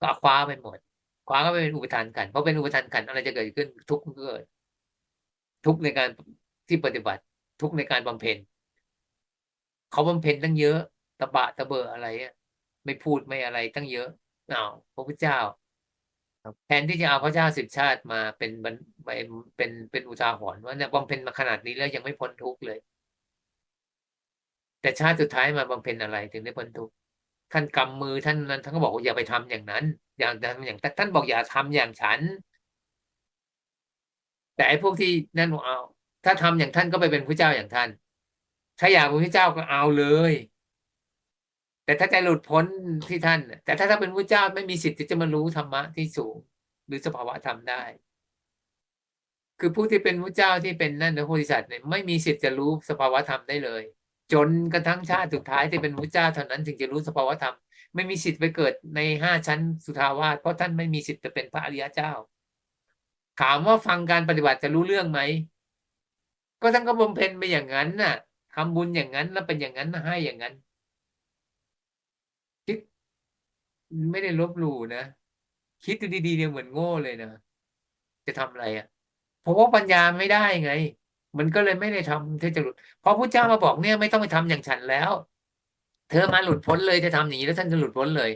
ก็คว้าไปหมด คว้าก็ไปเป็นอุปทานขันธ์เพราะเป็นอุปทานขันธ์อะไรจะเกิดขึ้น ทุกข์ก็เกิด ทุกข์ในการที่ปฏิบัติ ทุกข์ในการบำเพ็ญเขาบำเพ็ญตั้งเยอะ ตะบะตะเบออะไรอะไม่พูดไม่อะไรตั้งเยอะอ้าวพระพุทธเจ้าครับแทนที่จะเอาพระเจ้าสิบชาติมาเป็นบรรเป็นเป็นเป็นอุทาหรณ์ว่าเนี่ยบำเพ็ญมาขนาดนี้แล้วยังไม่พ้นทุกข์เลย แต่ชาติสุดท้ายมาบำเพ็ญอะไรถึงได้พ้นทุกข์ ท่านกำมือท่านนั้นท่านก็บอกว่าอย่าไปทำอย่างนั้น อย่างทำอย่างท่านบอกอย่าทำอย่างฉัน แต่ไอ้พวกที่นั่นเอาถ้าทำอย่างท่านก็ไปเป็นพระเจ้าอย่างท่าน ถ้าอยากเป็นพระเจ้าก็เอาเลย แต่ถ้าจะหลุดพ้นที่ท่าน แต่ถ้าถ้าเป็นพระเจ้าไม่มีสิทธิ์ที่จะมารู้ธรรมะที่สูง หรือสภาวะธรรมได้คือผู้ที่เป็นพระเจ้าที่เป็นนั่นนะโพธิสัตว์เนี่ยไม่มีสิทธิ์จะรู้สภาวะธรรมได้เลย จนกระทั่งชาติสุดท้ายที่เป็นพระเจ้าเท่านั้น ถึงจะรู้สภาวะธรรมไม่มีสิทธิ์ไปเกิดในห้าชั้นสุทาวาสเพราะท่านไม่มีสิทธิ์จะเป็นพระอริยเจ้า ถามว่าฟังการปฏิบัติจะรู้เรื่องไหมก็ท่านก็บำเพ็ญไปอย่างนั้นน่ะทำบุญอย่างนั้นแล้วเป็นอย่างนั้นให้อย่างนั้นคิดไม่ได้ลบหลู่นะคิดดูดีๆเนี่ยเหมือนโง่เลยนะจะทำอะไรอะเพราะว่าปัญญาไม่ได้ไง มันก็เลยไม่ได้ทำที่จะหลุดเพราะพระเจ้ามาบอกเนี่ยไม่ต้องไปทำอย่างฉันแล้ว เธอมาหลุดพ้นเลยจะทำอย่างนี้แล้วท่านจะหลุดพ้นเลย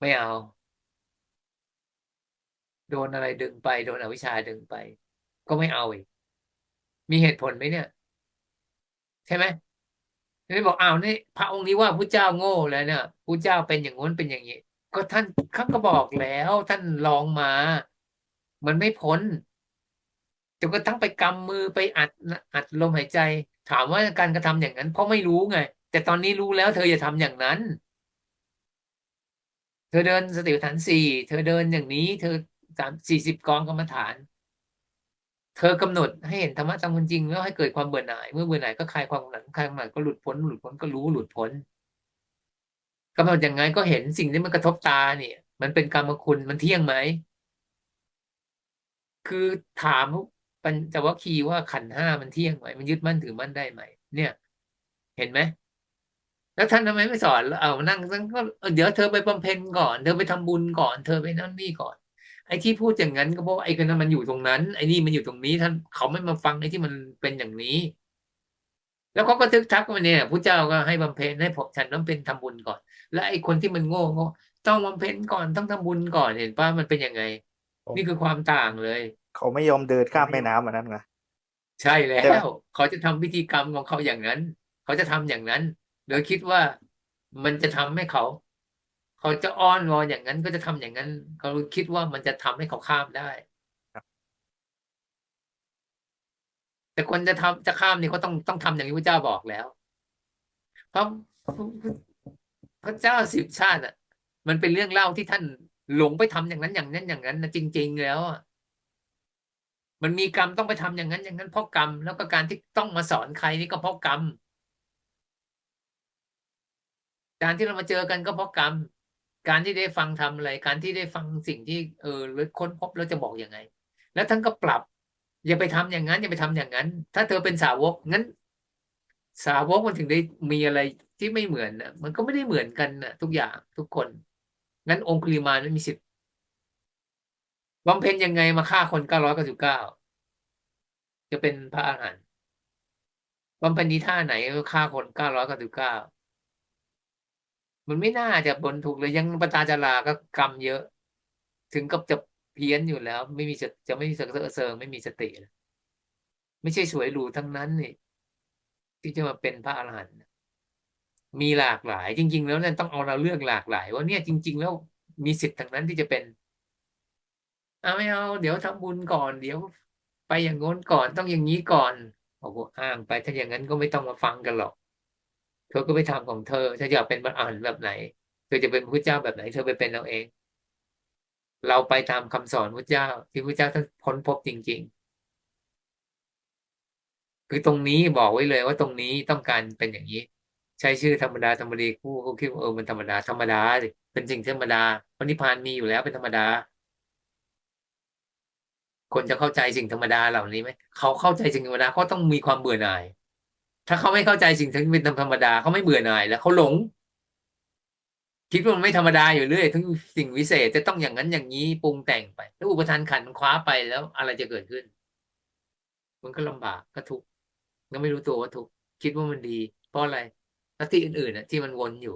ไม่เอา โดนอะไรดึงไป โดนอวิชชาดึงไป ก็ไม่เอาอีกมีเหตุผลไหมเนี่ย ใช่ไหมไม่บอกอ้าวนี่พระองค์นี้ว่าพระเจ้าโง่แล้วเนี่ยพระเจ้าเป็นอย่างง้นเป็นอย่างนี้ ก็ท่านข้าก็บอกแล้ว ท่านลองมา มันไม่พ้น จนกระทั่งไปกำมือไปอัดอัดลมหายใจ ถามว่าการกระทำอย่างนั้น เพราะไม่รู้ไง แต่ตอนนี้รู้แล้ว เธออย่าทำอย่างนั้น เธอเดินสติปัฏฐานสี่เธอเดินอย่างนี้ เธอสามสี่สิบกองกรรมฐาน เธอกำหนดให้เห็นธรรมะตามจริงแล้วให้เกิดความเบื่อหน่าย เมื่อเบื่อหน่ายก็คลายความหนัดคลายความหนัดก็หลุดพ้นหลุดพ้นก็รู้หลุดพ้นกำหนดอย่างไงก็เห็นสิ่งที่มันกระทบตาเนี่ย มันเป็นกรรมคุณมันเที่ยงไหมคือถาม ปัญจวัคคีย์ว่าขันธ์ห้ามันเที่ยงไหมมันยึดมั่นถือมั่นได้ไหมเนี่ย เห็นไหมแล้วท่านทำไมไม่สอนเอานั่งนั่งก็เออเดี๋ยวเธอไปบำเพ็ญก่อน เธอไปทำบุญก่อน เธอไปนั่นนี่ก่อน ไอ้ที่พูดอย่างนั้นก็เพราะว่าไอ้คนนั้นมันอยู่ตรงนั้น ไอ้นี่มันอยู่ตรงนี้ท่านเขาไม่มาฟังไอ้ที่มันเป็นอย่างนี้ แล้วเขาก็ทึกทักมาเนี่ยพระเจ้าก็ให้บำเพ็ญให้ผมฉันต้องเป็นทำบุญก่อน แล้วไอ้คนที่มันโง่ก็ต้องบำเพ็ญก่อนต้องทำบุญก่อนเห็นป่ะมันเป็นยังไง นี่คือความต่างเลย เขาไม่ยอมเดินข้ามแม่น้ำอันนั้นไงใช่แล้ใช่ไหมวเขาจะทำพิธีกรรมของเขาอย่างนั้น เขาจะทำอย่างนั้น โดยคิดว่ามันจะทำให้เขา เขาจะอ้อนวอนอย่างนั้นก็จะทำอย่างนั้น เขาคิดว่ามันจะทำให้เขาข้ามได้แต่คนจะทำจะข้ามนี่เขาต้องต้องทำอย่างที่พระเจ้าบอกแล้ว เพราะพระเจ้าสิบชาติอะ มันเป็นเรื่องเล่าที่ท่านหลงไปทำอย่างนั้นอย่างนั้นอย่างนั้นนะจริง ๆ แล้วอะ มันมีกรรมต้องไปทำอย่างนั้นอย่างนั้นเพราะกรรม แล้วก็การที่ต้องมาสอนใครนี่ก็เพราะกรรม การที่เรามาเจอกันก็เพราะกรรม การที่ได้ฟังทำอะไร การที่ได้ฟังสิ่งที่เออหรือค้นพบแล้วจะบอกยังไง แล้วท่านก็ปรับ อย่าไปทำอย่างนั้น อย่าไปทำอย่างนั้น ถ้าเธอเป็นสาวกงั้น สาวกมันถึงได้มีอะไรที่ไม่เหมือนนะมันก็ไม่ได้เหมือนกันนะทุกอย่างทุกคน งั้นองคุลิมานไม่มีสิทธิ์ บำเพ็ญยังไงมาฆ่าคนเก้าร้อยเก้าสิบเก้าจะเป็นพระอรหันต์บำเพ็ญนี้ท่าไหนฆ่าคนเก้าร้อยเก้าสิบเก้ามันไม่น่าจะบนถูกเลยยังปตาจาราก็กรรมเยอะ ถึงกับจะเพี้ยนอยู่แล้ว ไม่มีจะจะไม่มีเสเสริงไม่มีสติไม่ใช่สวยหรูทั้งนั้นนี่ที่จะมาเป็นพระอรหันต์มีหลากหลาย จริง ๆ แล้วนี่ยต้องเอาเราเลือกหลากหลาย ว่าเนี่ยจริง ๆ แล้วมีสิทธิ์ทั้งนั้นที่จะเป็น เอาไม่เอาเดี๋ยวทำบุญก่อน เดี๋ยว ไปอย่างโน้นก่อนต้องอย่างนี้ก่อนโอ้โหอ้างไปถ้าอย่างนั้นก็ไม่ต้องมาฟังกันหรอกเธอก็ไปทำของเธอเธออยากเป็นพระอรหันต์แบบไหนเธอจะเป็นพระเจ้าแบบไหน เธอไปเป็นเอาเอง เราไปตามคำสอนพระเจ้า ที่พระเจ้าท่านพ้นพบจริง ๆ คือตรงนี้บอกไว้เลยว่าตรงนี้ต้องการเป็นอย่างนี้ ใช้ชื่อธรรมดาธรรมดีคู่เขาคิดว่าเออมันธรรมดาธรรมดาสิเป็นสิ่งธรรมดาพระนิพพานมีอยู่แล้วเป็นธรรมดา คนจะเข้าใจสิ่งธรรมดาเหล่านี้ไหมเขาเข้าใจสิ่งธรรมดาเขาต้องมีความเบื่อหน่าย ถ้าเขาไม่เข้าใจสิ่งที่เป็นธรรมดาเขาไม่เบื่อหน่ายแล้วเขาหลง คิดว่ามันไม่ธรรมดาอยู่เรื่อยทั้งสิ่งวิเศษจะต้องอย่างนั้นอย่างนี้ปรุงแต่งไปแล้วอุปทานขันมันคว้าไปแล้วอะไรจะเกิดขึ้น มันก็ลำบากก็ทุกข์ก็ไม่รู้ตัวว่าทุกข์คิดว่ามันดี เพราะอะไรแล้วที่อื่นๆน่ะที่มันวนอยู่